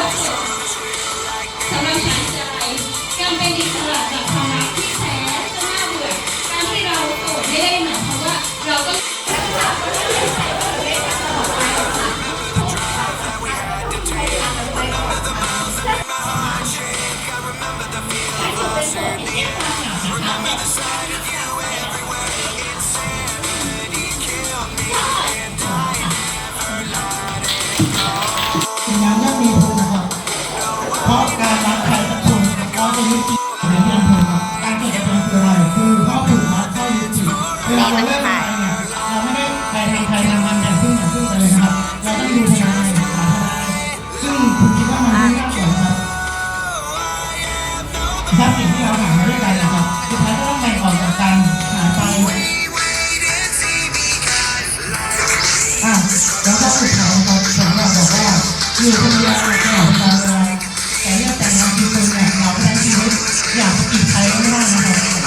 สำหรับฉันใจการเป็นอิสระจากความรักที่แท้จน่าเบื่อการที่เราโสดไม่ได้หมายความว่าเราก็ความเหงานะคะ ราะการรักใครสักคนเราจะยึดติดในเรื่องของการเกิดอาการคืออะไรคือข้อผูกมัดข้อยึดติดเวลาเราเลิกงานเนี่ยเราไม่ได้ไปทำใครทำมันอย่ซึ่งอย่ซึ่งกัเลยครับเราต้องดูทนายหาทนายซึ่งผมคิดว่ามันไม่น่าเกี่ยวครับทรัพสินที่เราหามาด้วยกันนะครับสุดท้าต้องแบ่ออกจากกันหาไปอะแล้วก็สุดท้ายครับผมอากว่าอยู่คนเยวตลอดเวล คนแหลเราแค่ชีวิตอยากอีกใครก็ไม่ได้นะคะ